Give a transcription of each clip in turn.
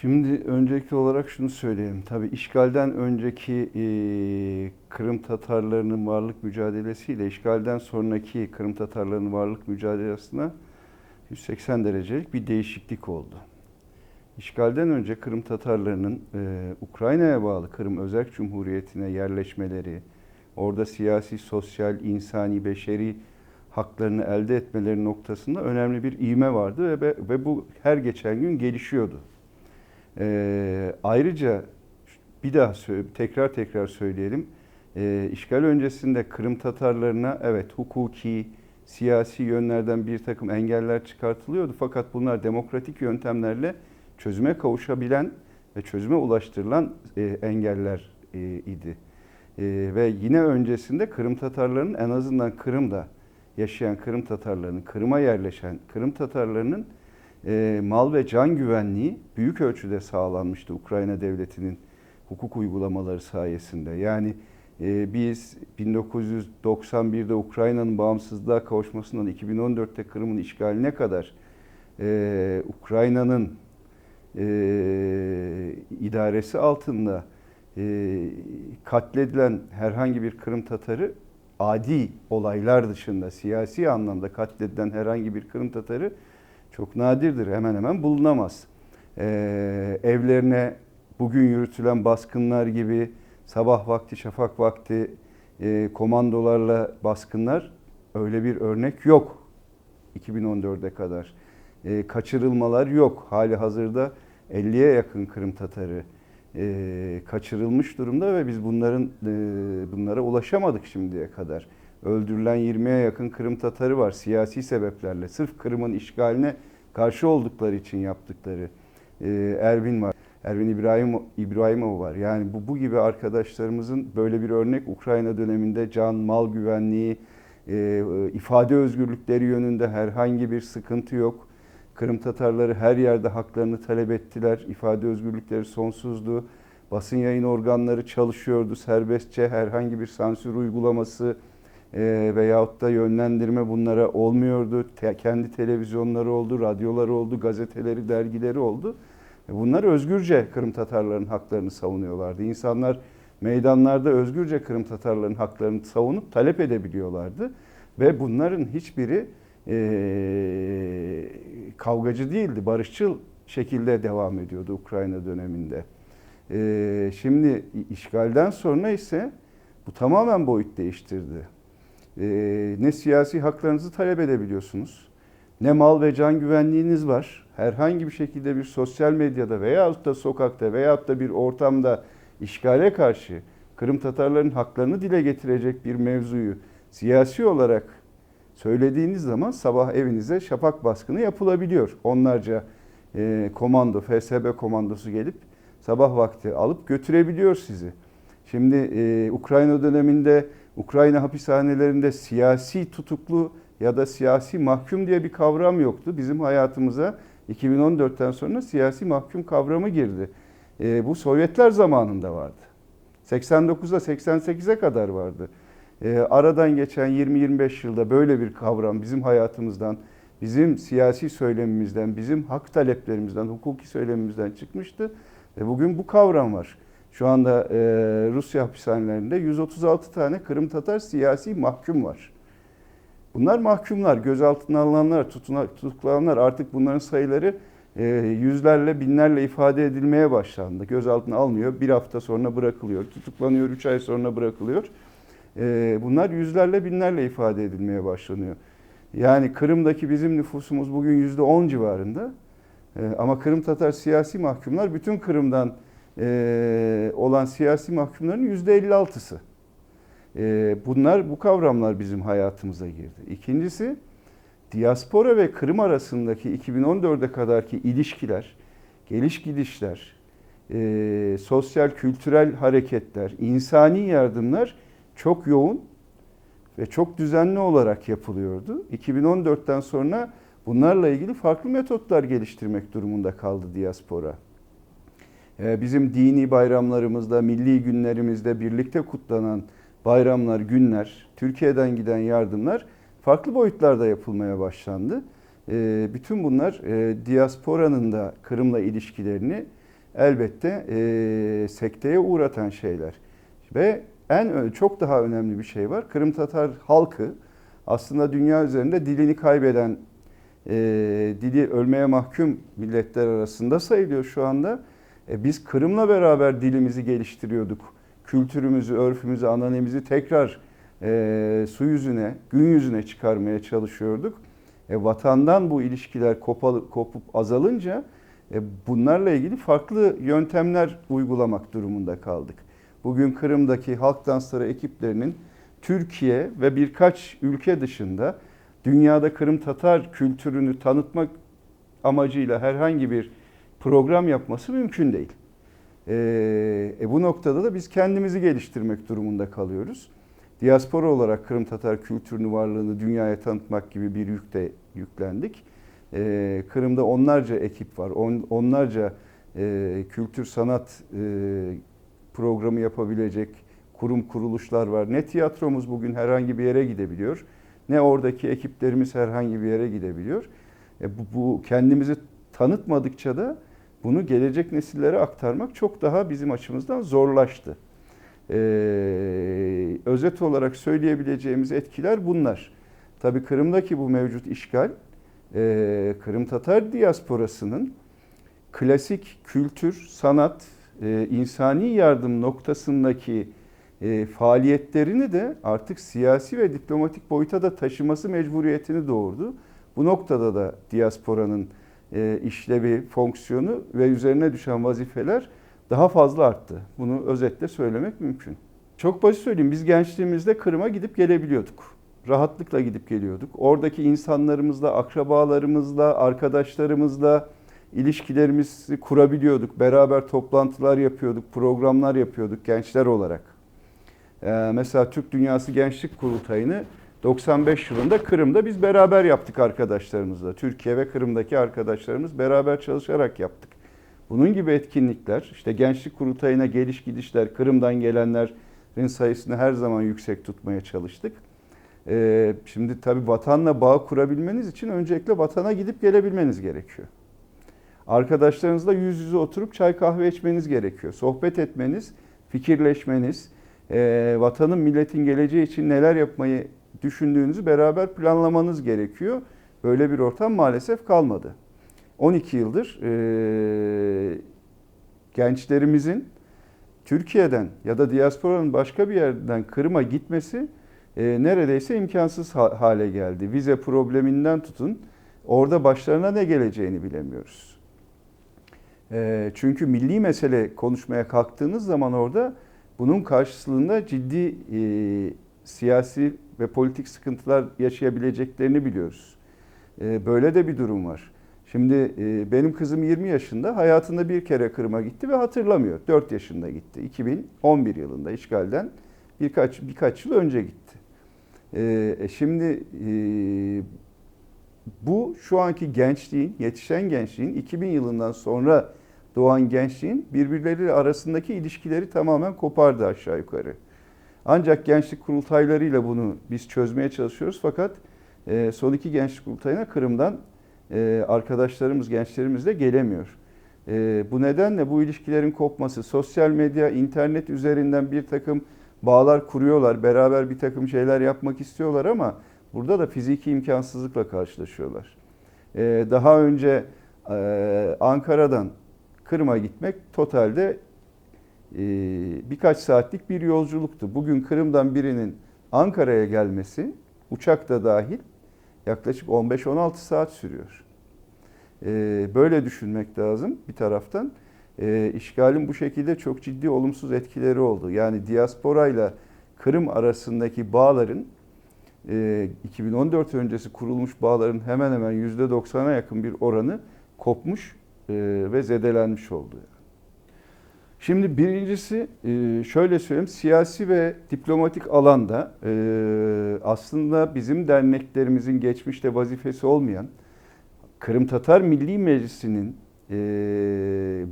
Şimdi öncelikli olarak şunu söyleyelim. Tabii işgalden önceki e, Kırım Tatarlarının varlık mücadelesiyle işgalden sonraki Kırım Tatarlarının varlık mücadelesine 180 derecelik bir değişiklik oldu. İşgalden önce Kırım Tatarlarının e, Ukrayna'ya bağlı Kırım Özerk Cumhuriyeti'ne yerleşmeleri, orada siyasi, sosyal, insani, beşeri haklarını elde etmeleri noktasında önemli bir ivme vardı ve, ve bu her geçen gün gelişiyordu. Ee, ayrıca bir daha tekrar tekrar söyleyelim. Ee, işgal öncesinde Kırım Tatarlarına evet hukuki, siyasi yönlerden bir takım engeller çıkartılıyordu. Fakat bunlar demokratik yöntemlerle çözüme kavuşabilen ve çözüme ulaştırılan e, engeller e, idi. E, ve yine öncesinde Kırım Tatarlarının en azından Kırım'da yaşayan Kırım Tatarlarının, Kırım'a yerleşen Kırım Tatarlarının e, mal ve can güvenliği büyük ölçüde sağlanmıştı Ukrayna devletinin hukuk uygulamaları sayesinde. Yani e, biz 1991'de Ukrayna'nın bağımsızlığa kavuşmasından 2014'te Kırım'ın işgaline kadar e, Ukrayna'nın e, idaresi altında e, katledilen herhangi bir Kırım Tatarı adi olaylar dışında siyasi anlamda katledilen herhangi bir Kırım Tatarı çok nadirdir. Hemen hemen bulunamaz. Ee, evlerine bugün yürütülen baskınlar gibi sabah vakti, şafak vakti e, komandolarla baskınlar öyle bir örnek yok 2014'e kadar. E, kaçırılmalar yok. Hali hazırda 50'ye yakın Kırım Tatarı e, kaçırılmış durumda ve biz bunların e, bunlara ulaşamadık şimdiye kadar. Öldürülen 20'ye yakın Kırım Tatarı var siyasi sebeplerle. Sırf Kırım'ın işgaline karşı oldukları için yaptıkları. E, Ervin var. Ervin İbrahim İbrahimov var. Yani bu bu gibi arkadaşlarımızın böyle bir örnek Ukrayna döneminde can, mal güvenliği, e, ifade özgürlükleri yönünde herhangi bir sıkıntı yok. Kırım Tatarları her yerde haklarını talep ettiler. İfade özgürlükleri sonsuzdu. Basın yayın organları çalışıyordu serbestçe. Herhangi bir sansür uygulaması e, veyahut da yönlendirme bunlara olmuyordu. Te, kendi televizyonları oldu, radyoları oldu, gazeteleri, dergileri oldu. E, bunlar özgürce Kırım Tatarlarının haklarını savunuyorlardı. İnsanlar meydanlarda özgürce Kırım Tatarlarının haklarını savunup talep edebiliyorlardı. Ve bunların hiçbiri e, kavgacı değildi, barışçıl şekilde devam ediyordu Ukrayna döneminde. E, şimdi işgalden sonra ise bu tamamen boyut değiştirdi. E, ne siyasi haklarınızı talep edebiliyorsunuz, ne mal ve can güvenliğiniz var. Herhangi bir şekilde bir sosyal medyada veyahut da sokakta veyahut da bir ortamda işgale karşı Kırım Tatarların haklarını dile getirecek bir mevzuyu siyasi olarak söylediğiniz zaman sabah evinize şafak baskını yapılabiliyor. Onlarca e, komando, FSB komandosu gelip sabah vakti alıp götürebiliyor sizi. Şimdi e, Ukrayna döneminde Ukrayna hapishanelerinde siyasi tutuklu ya da siyasi mahkum diye bir kavram yoktu. Bizim hayatımıza 2014'ten sonra siyasi mahkum kavramı girdi. E, bu Sovyetler zamanında vardı. 89'a 88'e kadar vardı. E, aradan geçen 20-25 yılda böyle bir kavram bizim hayatımızdan, bizim siyasi söylemimizden, bizim hak taleplerimizden, hukuki söylemimizden çıkmıştı. Ve bugün bu kavram var. Şu anda e, Rusya hapishanelerinde 136 tane Kırım Tatar siyasi mahkum var. Bunlar mahkumlar, gözaltına alınanlar, tutuklananlar artık bunların sayıları e, yüzlerle, binlerle ifade edilmeye başlandı. Gözaltına alınıyor, bir hafta sonra bırakılıyor, tutuklanıyor, üç ay sonra bırakılıyor. E, bunlar yüzlerle, binlerle ifade edilmeye başlanıyor. Yani Kırım'daki bizim nüfusumuz bugün yüzde on civarında. E, ama Kırım Tatar siyasi mahkumlar bütün Kırım'dan olan siyasi mahkumların yüzde elli altısı. Bunlar, bu kavramlar bizim hayatımıza girdi. İkincisi, diaspora ve Kırım arasındaki 2014'e kadarki ilişkiler, geliş gidişler, e, sosyal kültürel hareketler, insani yardımlar çok yoğun ve çok düzenli olarak yapılıyordu. 2014'ten sonra bunlarla ilgili farklı metotlar geliştirmek durumunda kaldı diaspora. E, bizim dini bayramlarımızda, milli günlerimizde birlikte kutlanan bayramlar, günler, Türkiye'den giden yardımlar farklı boyutlarda yapılmaya başlandı. Bütün bunlar diasporanın da Kırım'la ilişkilerini elbette e, sekteye uğratan şeyler. Ve en çok daha önemli bir şey var. Kırım Tatar halkı aslında dünya üzerinde dilini kaybeden, e, dili ölmeye mahkum milletler arasında sayılıyor şu anda. E, biz Kırım'la beraber dilimizi geliştiriyorduk. Kültürümüzü, örfümüzü, ananemizi tekrar e, su yüzüne, gün yüzüne çıkarmaya çalışıyorduk. E, vatandan bu ilişkiler kopalı, kopup azalınca e, bunlarla ilgili farklı yöntemler uygulamak durumunda kaldık. Bugün Kırım'daki halk dansları ekiplerinin Türkiye ve birkaç ülke dışında dünyada Kırım Tatar kültürünü tanıtmak amacıyla herhangi bir program yapması mümkün değil. Ee, e, bu noktada da biz kendimizi geliştirmek durumunda kalıyoruz. Diaspora olarak Kırım Tatar kültürünü, varlığını dünyaya tanıtmak gibi bir yükte yüklendik. Ee, Kırım'da onlarca ekip var, on, onlarca e, kültür sanat e, programı yapabilecek kurum kuruluşlar var. Ne tiyatromuz bugün herhangi bir yere gidebiliyor, ne oradaki ekiplerimiz herhangi bir yere gidebiliyor. E, bu, bu kendimizi tanıtmadıkça da bunu gelecek nesillere aktarmak çok daha bizim açımızdan zorlaştı. Ee, özet olarak söyleyebileceğimiz etkiler bunlar. Tabii Kırım'daki bu mevcut işgal, e, Kırım Tatar diasporasının klasik kültür, sanat, e, insani yardım noktasındaki e, faaliyetlerini de artık siyasi ve diplomatik boyuta da taşıması mecburiyetini doğurdu. Bu noktada da diasporanın e, işlevi, fonksiyonu ve üzerine düşen vazifeler daha fazla arttı. Bunu özetle söylemek mümkün. Çok basit söyleyeyim. Biz gençliğimizde Kırım'a gidip gelebiliyorduk. Rahatlıkla gidip geliyorduk. Oradaki insanlarımızla, akrabalarımızla, arkadaşlarımızla ilişkilerimizi kurabiliyorduk. Beraber toplantılar yapıyorduk, programlar yapıyorduk gençler olarak. Ee, mesela Türk Dünyası Gençlik Kurultayı'nı 95 yılında Kırım'da biz beraber yaptık arkadaşlarımızla. Türkiye ve Kırım'daki arkadaşlarımız beraber çalışarak yaptık. Bunun gibi etkinlikler, işte gençlik kurultayına geliş gidişler, Kırım'dan gelenlerin sayısını her zaman yüksek tutmaya çalıştık. Ee, şimdi tabii vatanla bağ kurabilmeniz için öncelikle vatana gidip gelebilmeniz gerekiyor. Arkadaşlarınızla yüz yüze oturup çay kahve içmeniz gerekiyor. Sohbet etmeniz, fikirleşmeniz, e, vatanın milletin geleceği için neler yapmayı düşündüğünüzü beraber planlamanız gerekiyor. Böyle bir ortam maalesef kalmadı. 12 yıldır e, gençlerimizin Türkiye'den ya da diasporanın başka bir yerden Kırım'a gitmesi e, neredeyse imkansız ha- hale geldi. Vize probleminden tutun orada başlarına ne geleceğini bilemiyoruz. E, çünkü milli mesele konuşmaya kalktığınız zaman orada bunun karşılığında ciddi e, siyasi ve politik sıkıntılar yaşayabileceklerini biliyoruz. E, böyle de bir durum var. Şimdi e, benim kızım 20 yaşında hayatında bir kere Kırım'a gitti ve hatırlamıyor. 4 yaşında gitti. 2011 yılında işgalden birkaç birkaç yıl önce gitti. E, e, şimdi e, bu şu anki gençliğin, yetişen gençliğin 2000 yılından sonra doğan gençliğin birbirleri arasındaki ilişkileri tamamen kopardı aşağı yukarı. Ancak gençlik kurultaylarıyla bunu biz çözmeye çalışıyoruz fakat e, son iki gençlik kurultayına Kırım'dan e, arkadaşlarımız, gençlerimiz de gelemiyor. E, bu nedenle bu ilişkilerin kopması, sosyal medya, internet üzerinden bir takım bağlar kuruyorlar, beraber bir takım şeyler yapmak istiyorlar ama burada da fiziki imkansızlıkla karşılaşıyorlar. E, daha önce e, Ankara'dan Kırım'a gitmek totalde birkaç saatlik bir yolculuktu. Bugün Kırım'dan birinin Ankara'ya gelmesi, uçak da dahil yaklaşık 15-16 saat sürüyor. E, böyle düşünmek lazım bir taraftan. E, işgalin bu şekilde çok ciddi olumsuz etkileri oldu. Yani diaspora ile Kırım arasındaki bağların 2014 öncesi kurulmuş bağların hemen hemen %90'a yakın bir oranı kopmuş ve zedelenmiş oldu. Şimdi birincisi şöyle söyleyeyim siyasi ve diplomatik alanda aslında bizim derneklerimizin geçmişte vazifesi olmayan Kırım Tatar Milli Meclisi'nin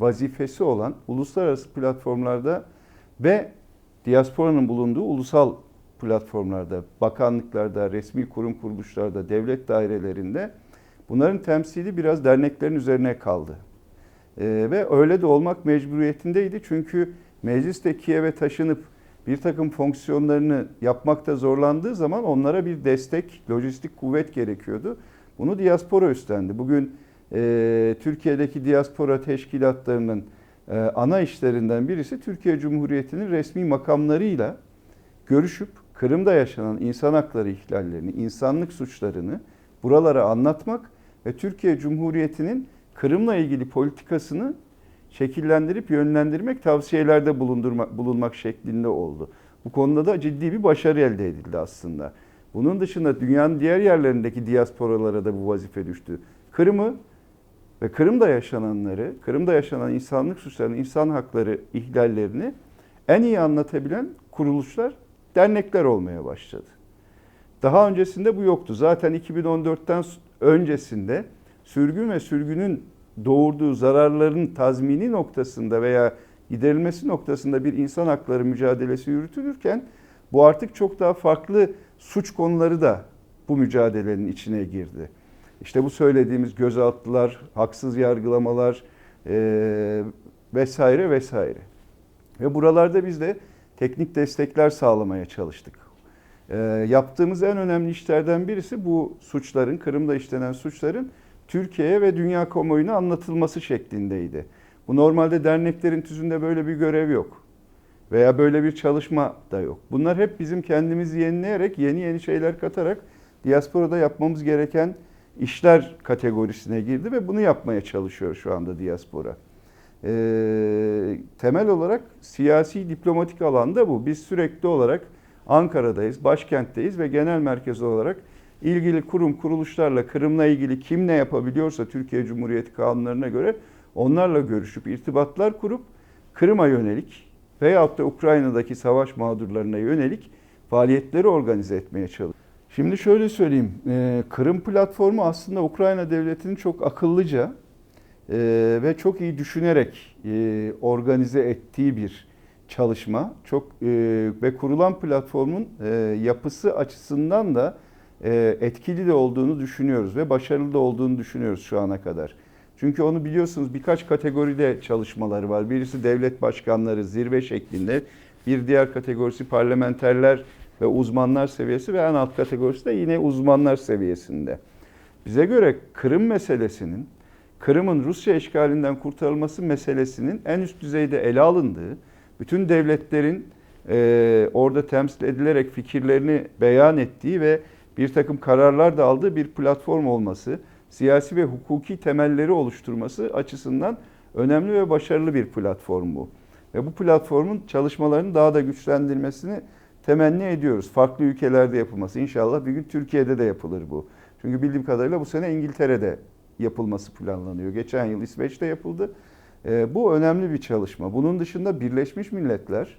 vazifesi olan uluslararası platformlarda ve diasporanın bulunduğu ulusal platformlarda, bakanlıklarda, resmi kurum kuruluşlarda, devlet dairelerinde bunların temsili biraz derneklerin üzerine kaldı. Ee, ve öyle de olmak mecburiyetindeydi. Çünkü meclis de Kiev'e taşınıp bir takım fonksiyonlarını yapmakta zorlandığı zaman onlara bir destek, lojistik kuvvet gerekiyordu. Bunu diaspora üstlendi. Bugün e, Türkiye'deki diaspora teşkilatlarının e, ana işlerinden birisi Türkiye Cumhuriyeti'nin resmi makamlarıyla görüşüp Kırım'da yaşanan insan hakları ihlallerini, insanlık suçlarını buralara anlatmak ve Türkiye Cumhuriyeti'nin Kırım'la ilgili politikasını şekillendirip yönlendirmek, tavsiyelerde bulundurmak, bulunmak şeklinde oldu. Bu konuda da ciddi bir başarı elde edildi aslında. Bunun dışında dünyanın diğer yerlerindeki diasporalara da bu vazife düştü. Kırım'ı ve Kırım'da yaşananları, Kırım'da yaşanan insanlık suçlarını, insan hakları ihlallerini en iyi anlatabilen kuruluşlar, dernekler olmaya başladı. Daha öncesinde bu yoktu. Zaten 2014'ten öncesinde sürgün ve sürgünün doğurduğu zararların tazmini noktasında veya giderilmesi noktasında bir insan hakları mücadelesi yürütülürken bu artık çok daha farklı suç konuları da bu mücadelenin içine girdi. İşte bu söylediğimiz gözaltılar, haksız yargılamalar e, vesaire vesaire. Ve buralarda biz de teknik destekler sağlamaya çalıştık. E, yaptığımız en önemli işlerden birisi bu suçların, Kırım'da işlenen suçların Türkiye'ye ve dünya kamuoyuna anlatılması şeklindeydi. Bu normalde derneklerin tüzünde böyle bir görev yok. Veya böyle bir çalışma da yok. Bunlar hep bizim kendimizi yenileyerek, yeni yeni şeyler katarak diasporada yapmamız gereken işler kategorisine girdi ve bunu yapmaya çalışıyor şu anda diaspora. Ee, temel olarak siyasi diplomatik alanda bu. Biz sürekli olarak Ankara'dayız, başkentteyiz ve genel merkez olarak ilgili kurum kuruluşlarla Kırım'la ilgili kim ne yapabiliyorsa Türkiye Cumhuriyeti kanunlarına göre onlarla görüşüp irtibatlar kurup Kırım'a yönelik veyahut da Ukrayna'daki savaş mağdurlarına yönelik faaliyetleri organize etmeye çalışıyor. Şimdi şöyle söyleyeyim, e, Kırım platformu aslında Ukrayna devletinin çok akıllıca e, ve çok iyi düşünerek e, organize ettiği bir çalışma. Çok ve kurulan platformun yapısı açısından da etkili de olduğunu düşünüyoruz ve başarılı da olduğunu düşünüyoruz şu ana kadar. Çünkü onu biliyorsunuz birkaç kategoride çalışmaları var. Birisi devlet başkanları zirve şeklinde, bir diğer kategorisi parlamenterler ve uzmanlar seviyesi ve en alt kategorisi de yine uzmanlar seviyesinde. Bize göre Kırım meselesinin, Kırım'ın Rusya işgalinden kurtarılması meselesinin en üst düzeyde ele alındığı, bütün devletlerin e, orada temsil edilerek fikirlerini beyan ettiği ve bir takım kararlar da aldığı bir platform olması, siyasi ve hukuki temelleri oluşturması açısından önemli ve başarılı bir platform bu. Ve bu platformun çalışmalarını daha da güçlendirmesini temenni ediyoruz. Farklı ülkelerde yapılması. İnşallah bir gün Türkiye'de de yapılır bu. Çünkü bildiğim kadarıyla bu sene İngiltere'de yapılması planlanıyor. Geçen yıl İsveç'te yapıldı. E, bu önemli bir çalışma. Bunun dışında Birleşmiş Milletler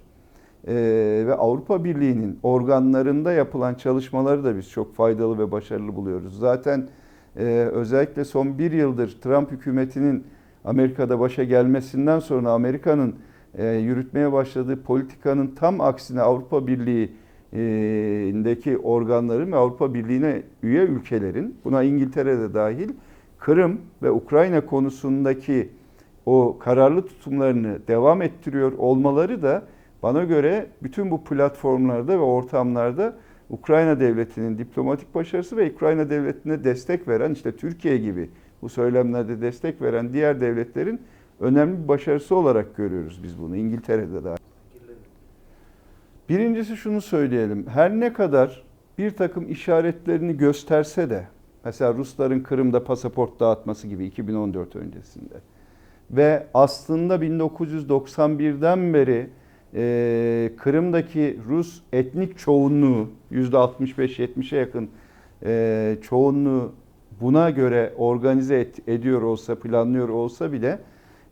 e, ve Avrupa Birliği'nin organlarında yapılan çalışmaları da biz çok faydalı ve başarılı buluyoruz. Zaten e, özellikle son bir yıldır Trump hükümetinin Amerika'da başa gelmesinden sonra Amerika'nın e, yürütmeye başladığı politikanın tam aksine Avrupa Birliği'ndeki organların ve Avrupa Birliği'ne üye ülkelerin, buna İngiltere'de dahil, Kırım ve Ukrayna konusundaki o kararlı tutumlarını devam ettiriyor olmaları da bana göre bütün bu platformlarda ve ortamlarda Ukrayna devletinin diplomatik başarısı ve Ukrayna devletine destek veren işte Türkiye gibi bu söylemlerde destek veren diğer devletlerin önemli bir başarısı olarak görüyoruz biz bunu İngiltere'de de. Birincisi şunu söyleyelim. Her ne kadar bir takım işaretlerini gösterse de mesela Rusların Kırım'da pasaport dağıtması gibi 2014 öncesinde ve aslında 1991'den beri e, Kırım'daki Rus etnik çoğunluğu %65-70'e yakın e, çoğunluğu buna göre organize et, ediyor olsa, planlıyor olsa bile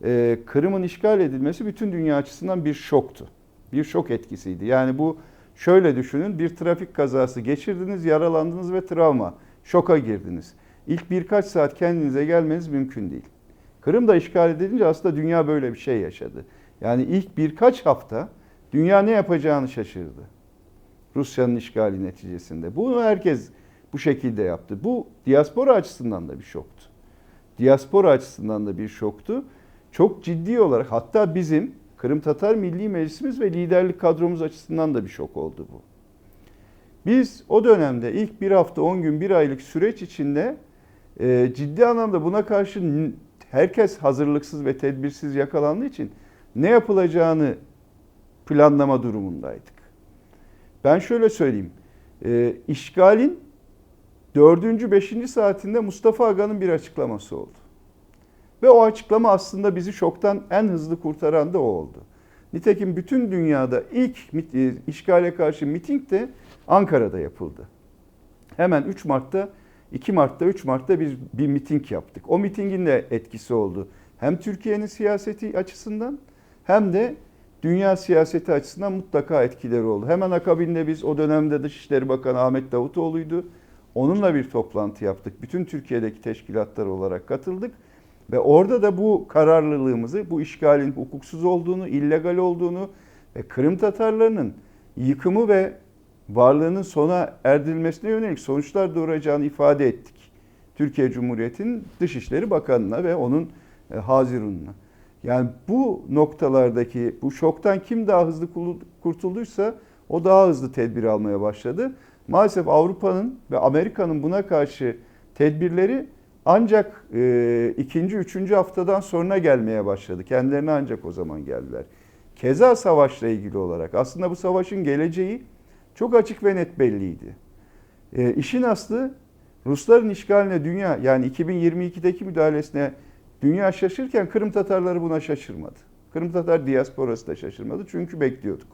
e, Kırım'ın işgal edilmesi bütün dünya açısından bir şoktu. Bir şok etkisiydi. Yani bu şöyle düşünün bir trafik kazası geçirdiniz, yaralandınız ve travma, şoka girdiniz. İlk birkaç saat kendinize gelmeniz mümkün değil. Kırım da işgal edilince aslında dünya böyle bir şey yaşadı. Yani ilk birkaç hafta dünya ne yapacağını şaşırdı. Rusya'nın işgali neticesinde. Bunu herkes bu şekilde yaptı. Bu diaspora açısından da bir şoktu. Diaspora açısından da bir şoktu. çok ciddi olarak hatta bizim Kırım Tatar Milli Meclisimiz ve liderlik kadromuz açısından da bir şok oldu bu. Biz o dönemde ilk bir hafta 10 gün bir aylık süreç içinde e, ciddi anlamda buna karşı herkes hazırlıksız ve tedbirsiz yakalandığı için ne yapılacağını planlama durumundaydık. Ben şöyle söyleyeyim. E, işgalin dördüncü, beşinci saatinde Mustafa Aga'nın bir açıklaması oldu. Ve o açıklama aslında bizi şoktan en hızlı kurtaran da o oldu. Nitekim bütün dünyada ilk e, işgale karşı miting de Ankara'da yapıldı. Hemen 3 Mart'ta, 2 Mart'ta, 3 Mart'ta biz bir miting yaptık. O mitingin de etkisi oldu. Hem Türkiye'nin siyaseti açısından hem de dünya siyaseti açısından mutlaka etkileri oldu. Hemen akabinde biz o dönemde Dışişleri Bakanı Ahmet Davutoğlu'ydu. Onunla bir toplantı yaptık. Bütün Türkiye'deki teşkilatlar olarak katıldık. Ve orada da bu kararlılığımızı, bu işgalin hukuksuz olduğunu, illegal olduğunu ve Kırım Tatarlarının yıkımı ve varlığının sona erdirilmesine yönelik sonuçlar doğuracağını ifade ettik. Türkiye Cumhuriyeti'nin Dışişleri Bakanı'na ve onun e, Hazirun'una. Yani bu noktalardaki bu şoktan kim daha hızlı kurtulduysa o daha hızlı tedbir almaya başladı. Maalesef Avrupa'nın ve Amerika'nın buna karşı tedbirleri ancak e, ikinci, üçüncü haftadan sonra gelmeye başladı. Kendilerine ancak o zaman geldiler. Keza savaşla ilgili olarak aslında bu savaşın geleceği çok açık ve net belliydi. E, işin aslı Rusların işgaline dünya yani 2022'deki müdahalesine dünya şaşırken Kırım Tatarları buna şaşırmadı. Kırım Tatar diasporası da şaşırmadı çünkü bekliyorduk.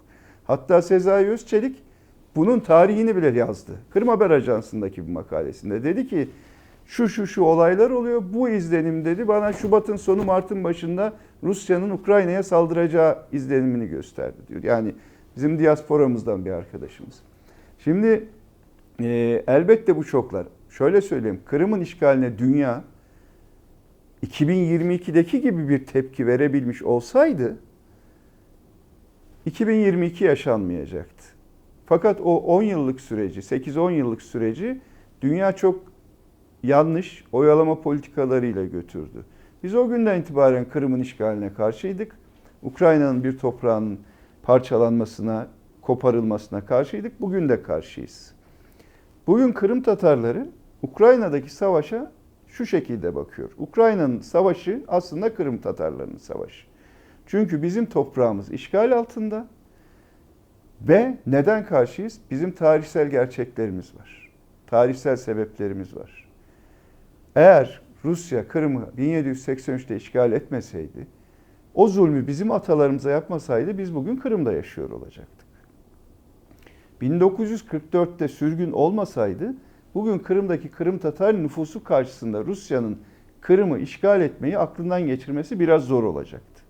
Hatta Sezai Özçelik bunun tarihini bile yazdı. Kırım Haber Ajansı'ndaki bir makalesinde. Dedi ki şu şu şu olaylar oluyor. Bu izlenim dedi bana Şubat'ın sonu Mart'ın başında Rusya'nın Ukrayna'ya saldıracağı izlenimini gösterdi diyor. Yani bizim diasporamızdan bir arkadaşımız. Şimdi e, elbette bu şoklar. Şöyle söyleyeyim. Kırım'ın işgaline dünya 2022'deki gibi bir tepki verebilmiş olsaydı 2022 yaşanmayacaktı. Fakat o 10 yıllık süreci, 8-10 yıllık süreci dünya çok yanlış oyalama politikalarıyla götürdü. Biz o günden itibaren Kırım'ın işgaline karşıydık. Ukrayna'nın bir toprağının parçalanmasına, koparılmasına karşıydık. Bugün de karşıyız. Bugün Kırım Tatarları Ukrayna'daki savaşa şu şekilde bakıyor. Ukrayna'nın savaşı aslında Kırım Tatarlarının savaşı. Çünkü bizim toprağımız işgal altında ve neden karşıyız? Bizim tarihsel gerçeklerimiz var. Tarihsel sebeplerimiz var. Eğer Rusya Kırım'ı 1783'te işgal etmeseydi, o zulmü bizim atalarımıza yapmasaydı biz bugün Kırım'da yaşıyor olacaktık. 1944'te sürgün olmasaydı bugün Kırım'daki Kırım Tatar nüfusu karşısında Rusya'nın Kırım'ı işgal etmeyi aklından geçirmesi biraz zor olacaktı.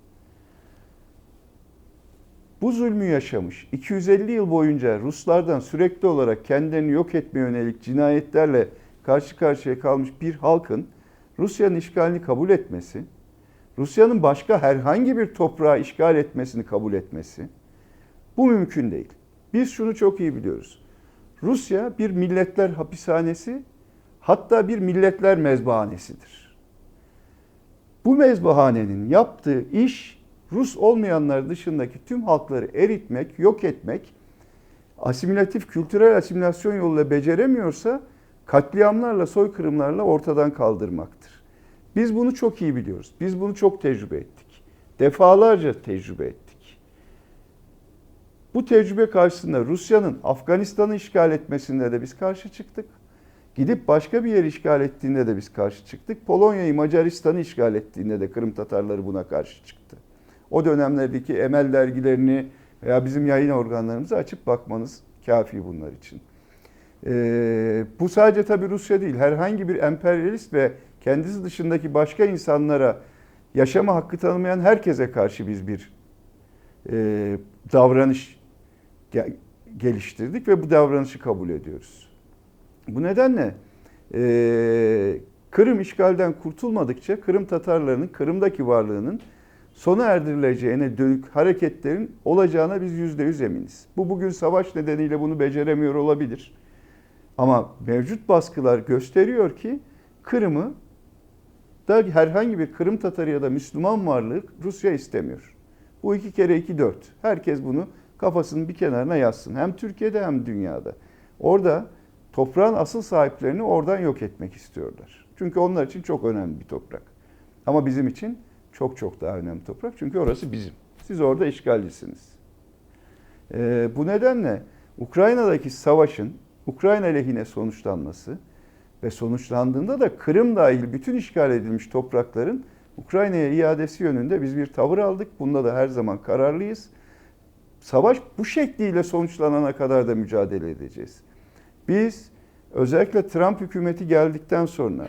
Bu zulmü yaşamış, 250 yıl boyunca Ruslardan sürekli olarak kendilerini yok etmeye yönelik cinayetlerle karşı karşıya kalmış bir halkın Rusya'nın işgalini kabul etmesi, Rusya'nın başka herhangi bir toprağı işgal etmesini kabul etmesi bu mümkün değil. Biz şunu çok iyi biliyoruz. Rusya bir milletler hapishanesi, hatta bir milletler mezbahanesidir. Bu mezbahanenin yaptığı iş Rus olmayanlar dışındaki tüm halkları eritmek, yok etmek, asimilatif kültürel asimilasyon yoluyla beceremiyorsa katliamlarla, soykırımlarla ortadan kaldırmaktır. Biz bunu çok iyi biliyoruz. Biz bunu çok tecrübe ettik. Defalarca tecrübe ettik. Bu tecrübe karşısında Rusya'nın Afganistan'ı işgal etmesinde de biz karşı çıktık. Gidip başka bir yer işgal ettiğinde de biz karşı çıktık. Polonya'yı, Macaristan'ı işgal ettiğinde de Kırım Tatarları buna karşı çıktı. O dönemlerdeki Emel dergilerini veya bizim yayın organlarımızı açıp bakmanız kafi bunlar için. Ee, bu sadece tabii Rusya değil. Herhangi bir emperyalist ve kendisi dışındaki başka insanlara yaşama hakkı tanımayan herkese karşı biz bir e, davranış geliştirdik ve bu davranışı kabul ediyoruz. Bu nedenle e, Kırım işgalden kurtulmadıkça Kırım Tatarlarının Kırım'daki varlığının sona erdirileceğine dönük hareketlerin olacağına biz yüzde yüz eminiz. Bu bugün savaş nedeniyle bunu beceremiyor olabilir. Ama mevcut baskılar gösteriyor ki Kırım'ı da herhangi bir Kırım Tatarı ya da Müslüman varlığı Rusya istemiyor. Bu iki kere iki dört. Herkes bunu kafasının bir kenarına yazsın. Hem Türkiye'de hem dünyada. Orada toprağın asıl sahiplerini oradan yok etmek istiyorlar. Çünkü onlar için çok önemli bir toprak. Ama bizim için çok çok daha önemli toprak. Çünkü orası bizim. Siz orada işgalcisiniz. Ee, bu nedenle Ukrayna'daki savaşın Ukrayna lehine sonuçlanması ve sonuçlandığında da Kırım dahil bütün işgal edilmiş toprakların Ukrayna'ya iadesi yönünde biz bir tavır aldık. Bunda da her zaman kararlıyız. Savaş bu şekliyle sonuçlanana kadar da mücadele edeceğiz. Biz özellikle Trump hükümeti geldikten sonra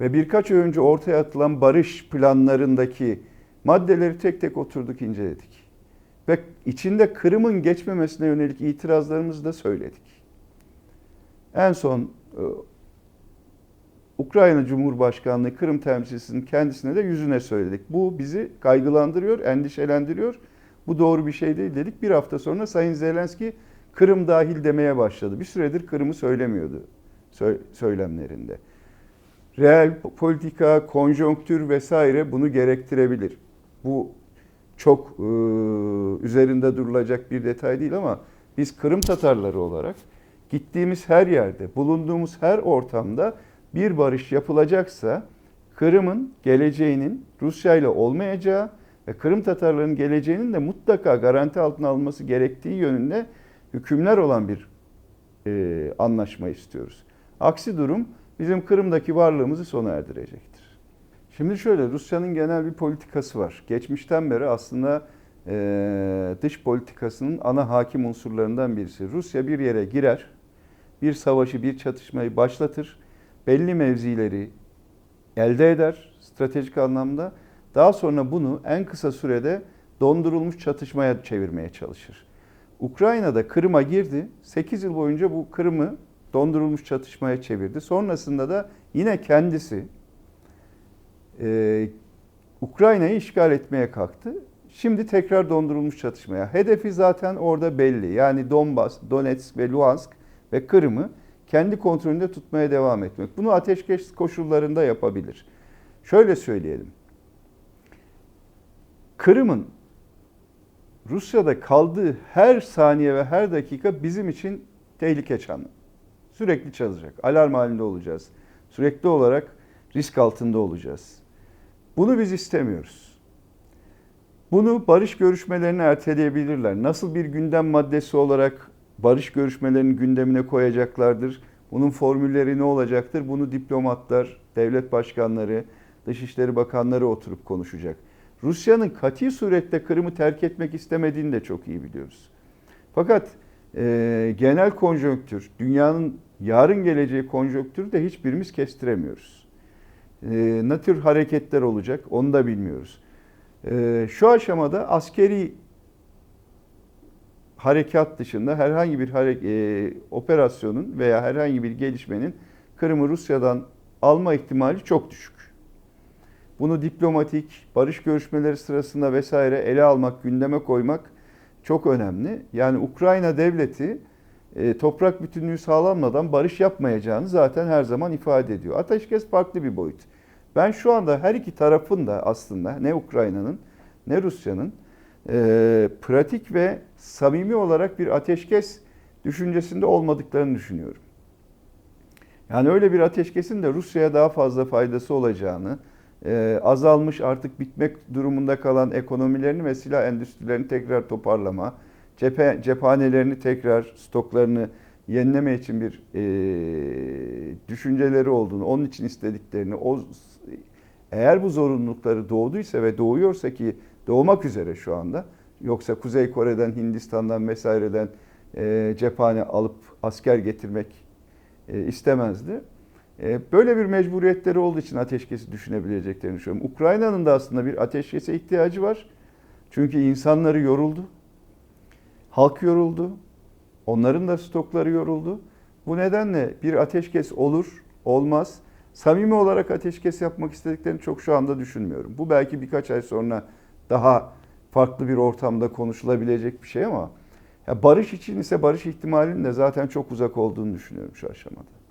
ve birkaç ay önce ortaya atılan barış planlarındaki maddeleri tek tek oturduk inceledik. Ve içinde Kırım'ın geçmemesine yönelik itirazlarımızı da söyledik. En son e, Ukrayna Cumhurbaşkanlığı Kırım temsilcisinin kendisine de yüzüne söyledik. Bu bizi kaygılandırıyor, endişelendiriyor. Bu doğru bir şey değil dedik. Bir hafta sonra Sayın Zelenski Kırım dahil demeye başladı. Bir süredir Kırım'ı söylemiyordu söylemlerinde. Reel politika, konjonktür vesaire bunu gerektirebilir. Bu çok e, üzerinde durulacak bir detay değil ama biz Kırım Tatarları olarak gittiğimiz her yerde, bulunduğumuz her ortamda bir barış yapılacaksa Kırım'ın geleceğinin Rusya ile olmayacağı ve Kırım Tatarlarının geleceğinin de mutlaka garanti altına alınması gerektiği yönünde hükümler olan bir e, anlaşma istiyoruz. Aksi durum bizim Kırım'daki varlığımızı sona erdirecektir. Şimdi şöyle Rusya'nın genel bir politikası var. Geçmişten beri aslında e, dış politikasının ana hakim unsurlarından birisi. Rusya bir yere girer, bir savaşı, bir çatışmayı başlatır, belli mevzileri elde eder stratejik anlamda. Daha sonra bunu en kısa sürede dondurulmuş çatışmaya çevirmeye çalışır. Ukrayna'da Kırım'a girdi. 8 yıl boyunca bu Kırım'ı dondurulmuş çatışmaya çevirdi. Sonrasında da yine kendisi e, Ukrayna'yı işgal etmeye kalktı. Şimdi tekrar dondurulmuş çatışmaya. Hedefi zaten orada belli. Yani Donbas, Donetsk ve Luhansk ve Kırım'ı kendi kontrolünde tutmaya devam etmek. Bunu ateşkes koşullarında yapabilir. Şöyle söyleyelim. Kırım'ın Rusya'da kaldığı her saniye ve her dakika bizim için tehlike çanı. Sürekli çalacak. Alarm halinde olacağız. Sürekli olarak risk altında olacağız. Bunu biz istemiyoruz. Bunu barış görüşmelerini erteleyebilirler. Nasıl bir gündem maddesi olarak barış görüşmelerinin gündemine koyacaklardır? Bunun formülleri ne olacaktır? Bunu diplomatlar, devlet başkanları, dışişleri bakanları oturup konuşacak. Rusya'nın kati surette Kırım'ı terk etmek istemediğini de çok iyi biliyoruz. Fakat e, genel konjonktür, dünyanın yarın geleceği konjonktürü de hiçbirimiz kestiremiyoruz. E, ne tür hareketler olacak onu da bilmiyoruz. E, şu aşamada askeri harekat dışında herhangi bir hare- e, operasyonun veya herhangi bir gelişmenin Kırım'ı Rusya'dan alma ihtimali çok düşük. Bunu diplomatik, barış görüşmeleri sırasında vesaire ele almak, gündeme koymak çok önemli. Yani Ukrayna devleti e, toprak bütünlüğü sağlanmadan barış yapmayacağını zaten her zaman ifade ediyor. Ateşkes farklı bir boyut. Ben şu anda her iki tarafın da aslında ne Ukrayna'nın ne Rusya'nın e, pratik ve samimi olarak bir ateşkes düşüncesinde olmadıklarını düşünüyorum. Yani öyle bir ateşkesin de Rusya'ya daha fazla faydası olacağını, e, azalmış artık bitmek durumunda kalan ekonomilerini ve silah endüstrilerini tekrar toparlama, cephe, cephanelerini tekrar stoklarını yenileme için bir e, düşünceleri olduğunu, onun için istediklerini, o eğer bu zorunlulukları doğduysa ve doğuyorsa ki doğmak üzere şu anda, yoksa Kuzey Kore'den, Hindistan'dan vesaireden e, cephane alıp asker getirmek e, istemezdi. E, böyle bir mecburiyetleri olduğu için ateşkesi düşünebileceklerini düşünüyorum. Ukrayna'nın da aslında bir ateşkese ihtiyacı var. Çünkü insanları yoruldu. Halk yoruldu. Onların da stokları yoruldu. Bu nedenle bir ateşkes olur, olmaz. Samimi olarak ateşkes yapmak istediklerini çok şu anda düşünmüyorum. Bu belki birkaç ay sonra daha farklı bir ortamda konuşulabilecek bir şey ama ya barış için ise barış ihtimalinin de zaten çok uzak olduğunu düşünüyorum şu aşamada.